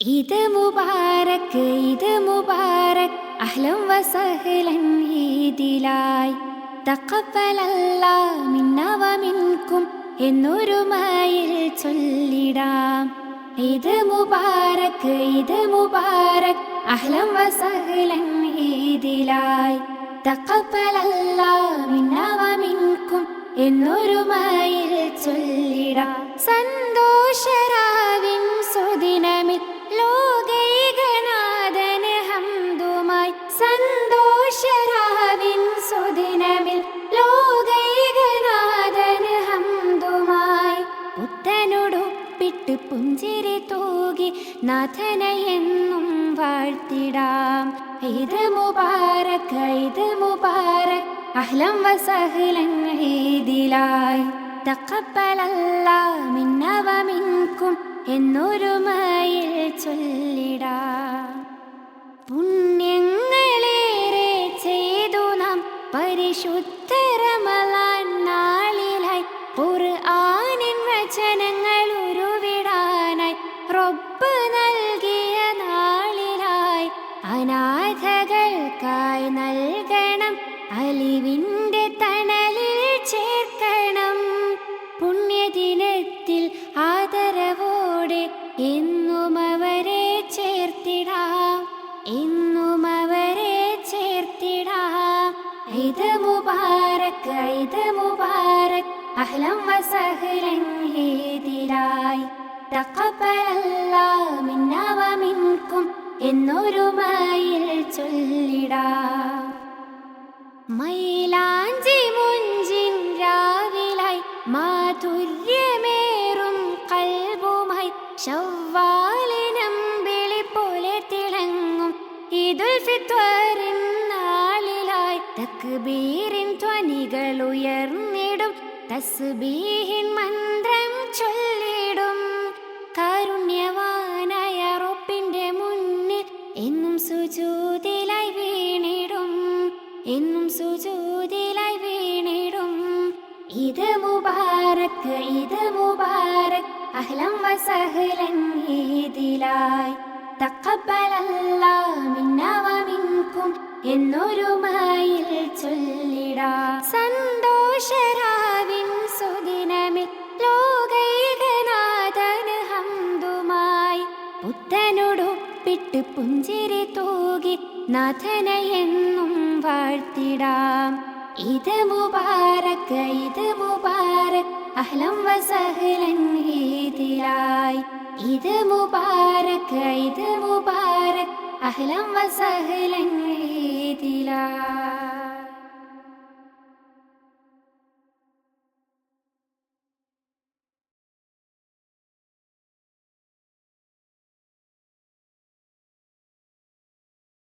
ഇത് മുബാരക് ഇത് മുബാരക് അഹ്ലം വസഹ്ലൻ ഈദിലായി. തഖബ്ബലല്ല മിന്ന മിൻകും എന്നൊരു മയിൽ ചൊല്ലിടാം. ഇത് മുബാരക് ഇത് മുബാരക് അഹ്ലം വസഹ്ലൻ ഈദിലായി. തഖബ്ബലല്ല മിന്ന മിൻകും എന്നൊരു മയിൽ ചൊല്ലിടാം. സന്തോഷരാവിൻ പുത്തനൊടുപ്പിട്ട് തൂകി നാഥനെ എന്നും വാഴ്ത്തിടാം. ഇത് മുബാരക് ഇത് മുബാരക് അഹ്ലം വസഹ്ലൻ ഈദിലായി. തഖബ്ബലല്ല മിന്നവ മിൻകും എന്നൊരു മയിൽ ചൊല്ലിടാം. നൽകിയ നാളിലായി അനാഥകൾക്കായി നൽകണം അലിവിന്റെ തണലിൽ ചേർക്കണം. പുണ്യദിനത്തിൽ ആദരവോടെ എന്നും അവരെ ചേർത്തിടാം എന്നും അവരെ ചേർത്തിടാം. ഇത് മുബാരക് ഇത് മുബാരക് അഹ്ലം വസഹ്ലൻ ഹീദിലായി തഖബ്ബലല്ല മിന്ന വമിൻകും എന്നൊരു മയിൽ മൈലാഞ്ചി മുഞ്ചിൻ രാവിലായി മാധുര്യമേറും കൽബുമായി ശവ്വാലിനം വിളി പോലെ തിളങ്ങും. ഈദുൽ ഫിത്വറിൻ നാളിലായി തക്ബീറിൻ ധ്വനികൾ ഉയർന്നിടും. തസ്ബീഹിൻ സുജൂതിലായി വീണിടും. എന്നും സുജൂതിലായി വീണിടും. ഇത് മുബാരക് ഇത് മുബാരക് അഹ്ലം വസഹ്ലൻ ഈദിലായി. തഖബ്ബലല്ല മിന്ന വമിൻകും എന്നൊരു മയിൽ പുഞ്ചിരി തൂകി നാഥനയെന്നും വാഴ്ത്തിടാം. ഇത് മുബാരക് ഇത് മുബാരക് അഹ്ലം വസഹലൻ ഹീതിലായി ഇത് മുബാരക് ഇത് മുബാരക് അഹ്ലം വസഹ്ലൻ